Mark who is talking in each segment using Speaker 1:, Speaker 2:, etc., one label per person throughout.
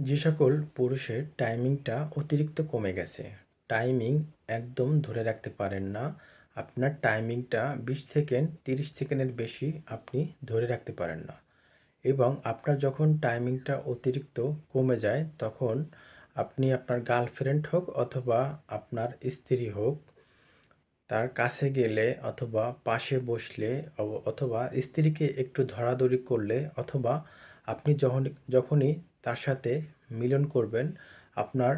Speaker 1: যে সকল পুরুষের টাইমিংটা অতিরিক্ত কমে গেছে টাইমিং একদম ধরে রাখতে পারেন না। আপনার টাইমিংটা বিশ সেকেন্ড, তিরিশ সেকেন্ডের বেশি আপনি ধরে রাখতে পারেন না। এবং আপনার যখন টাইমিংটা অতিরিক্ত কমে যায়, তখন আপনি আপনার গার্লফ্রেন্ড হোক অথবা আপনার স্ত্রী হোক, তার কাছে গেলে অথবা পাশে বসলে অথবা স্ত্রীকে একটু ধরাধরি করলে অথবা আপনি যখন, যখনই তার সাথে মিলন করবেন। আপনার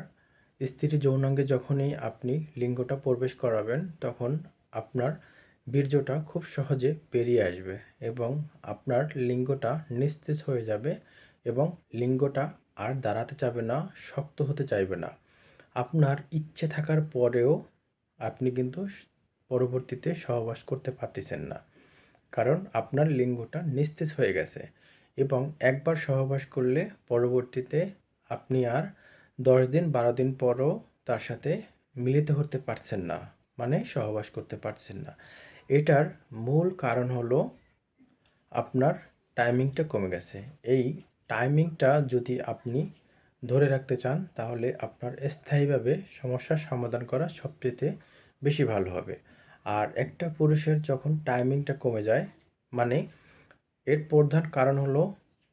Speaker 1: স্ত্রীর যৌনাঙ্গে যখনই আপনি লিঙ্গটা প্রবেশ করাবেন, তখন আপনার বীর্যটা খুব সহজে বেরিয়ে আসবে এবং আপনার লিঙ্গটা নিস্তেজ হয়ে যাবে এবং লিঙ্গটা আর দাঁড়াতে চাবে না, শক্ত হতে চাইবে না। আপনার ইচ্ছে থাকার পরেও আপনি কিন্তু পরবর্তীতে সহবাস করতে পারতেছেন না। কারণ আপনার লিঙ্গটা নিস্তেজ হয়ে গেছে। এবং একবার সহবাস করলে পরবর্তীতে আপনি আর দশ দিন, বারো দিন পরও তার সাথে মিলিত হতে পারছেন না মানে সহবাস করতে পারছেন না। এটার মূল কারণ হলো আপনার টাইমিংটা কমে গেছে। এই টাইমিংটা যদি আপনি ধরে রাখতে চান, তাহলে আপনার স্থায়ীভাবে সমস্যার সমাধান করা সবচেয়ে বেশি ভালো হবে। আর একটা পুরুষের যখন টাইমিংটা কমে যায় মানে এর প্রধান কারণ হলো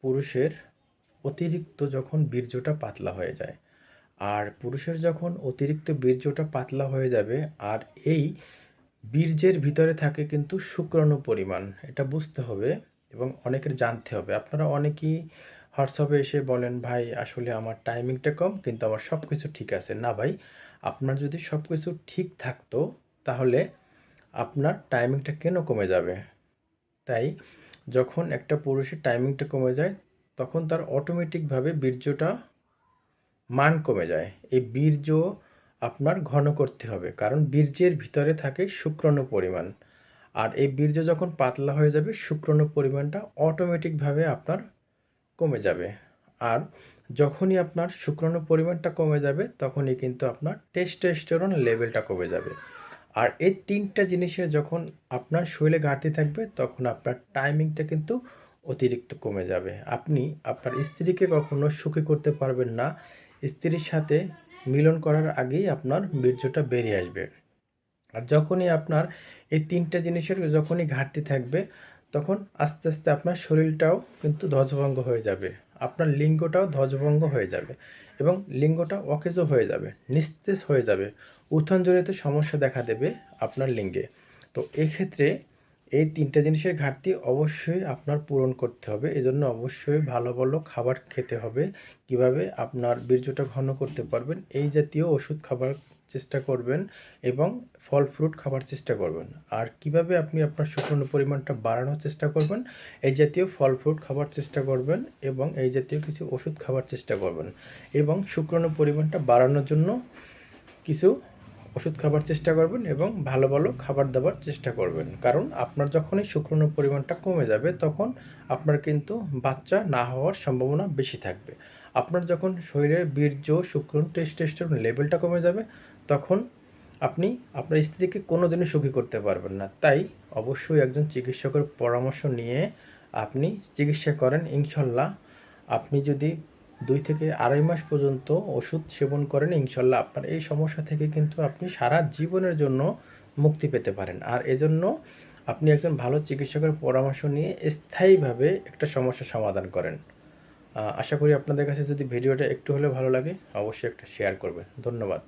Speaker 1: পুরুষের অতিরিক্ত যখন বীর্যটা পাতলা হয়ে যায়। আর পুরুষের যখন অতিরিক্ত বীর্যটা পাতলা হয়ে যাবে, আর এই বীর্যের ভিতরে থাকে কিন্তু শুক্রাণু পরিমাণ। এটা বুঝতে হবে এবং অনেকের জানতে হবে। আপনারা অনেকেই হোয়াটসঅ্যাপে এসে বলেন, ভাই, আসলে আমার টাইমিংটা কম, কিন্তু আমার সব কিছু ঠিক আছে। না ভাই, আপনার যদি সব কিছু ঠিক থাকতো, তাহলে আপনার টাইমিংটা কেন কমে যাবে? তাই যখন একটা পুরুষের টাইমিংটা কমে যায়, তখন তার অটোমেটিকভাবে বীর্যটা মান কমে যায়। এই বীর্য আপনার ঘন করতে হবে, কারণ বীর্যের ভিতরে থাকে শুক্রাণু পরিমাণ। আর এই বীর্য যখন পাতলা হয়ে যাবে, শুক্রাণু পরিমাণটা অটোমেটিকভাবে আপনার কমে যাবে। আর যখনই আপনার শুক্রাণু পরিমাণটা কমে যাবে, তখনই কিন্তু আপনার টেস্টোস্টেরন লেভেলটা কমে যাবে। আর এই তিনটা জিনিসের যখন আপনার শরীরে ঘাটতি থাকবে, তখন আপনার টাইমিংটা কিন্তু অতিরিক্ত কমে যাবে। আপনি আপনার স্ত্রীকে কখনো সুখী করতে পারবেন না। স্ত্রীর সাথে মিলন করার আগেই আপনার বীর্যটা বেরিয়ে আসবে। আর যখনই আপনার এই তিনটা জিনিসের যখনই ঘাটতি থাকবে, তখন আস্তে আস্তে আপনার শরীরটাও কিন্তু ধ্বজভঙ্গ হয়ে যাবে। আপনার লিঙ্গটাও ধ্বজভঙ্গ হয়ে যাবে এবং লিঙ্গটা অকেজো হয়ে যাবে, নিস্তেজ হয়ে যাবে। উত্থানজনিত সমস্যা দেখা দেবে আপনার লিঙ্গে। তো এক্ষেত্রে এই তিনটা জিনিসের ঘাটতি অবশ্যই আপনার পূরণ করতে হবে। এজন্য অবশ্যই ভালো ভালো খাবার খেতে হবে। কীভাবে আপনার বীর্যটা ঘন করতে পারবেন, এই জাতীয় ওষুধ খাবার চেষ্টা করবেন এবং ফল, ফ্রুট খাবার চেষ্টা করবেন। আর কীভাবে আপনি আপনার শুকনো পরিমাণটা বাড়ানোর চেষ্টা করবেন, এই জাতীয় ফল, ফ্রুট খাবার চেষ্টা করবেন এবং এই জাতীয় কিছু ওষুধ খাবার চেষ্টা করবেন এবং শুকনো পরিমাণটা বাড়ানোর জন্য কিছু ওষুধ খাবার চেষ্টা করবেন এবং ভালো ভালো খাবার দাবার চেষ্টা করবেন। কারণ আপনার যখনই শুক্রাণুর পরিমাণটা কমে যাবে, তখন আপনার কিন্তু বাচ্চা না হওয়ার সম্ভাবনা বেশি থাকবে। আপনার যখন শরীরে বীর্য শুক্রাণু টেস্ট টেস্টের লেভেলটা কমে যাবে, তখন আপনি আপনার স্ত্রীকে কোনো দিনই সুখী করতে পারবেন না। তাই অবশ্যই একজন চিকিৎসকের পরামর্শ নিয়ে আপনি চিকিৎসা করেন। ইনশাল্লাহ আপনি যদি দুই থেকে আড়াই মাস পর্যন্ত ওষুধ সেবন করেন, ইনশাল্লাহ আপনার এই সমস্যা থেকে কিন্তু আপনি সারা জীবনের জন্য মুক্তি পেতে পারেন। আর এজন্য আপনি একজন ভালো চিকিৎসকের পরামর্শ নিয়ে স্থায়ীভাবে একটা সমস্যা সমাধান করেন। আশা করি আপনাদের কাছে যদি ভিডিওটা একটু হলে ভালো লাগে, অবশ্যই একটা শেয়ার করবেন। ধন্যবাদ।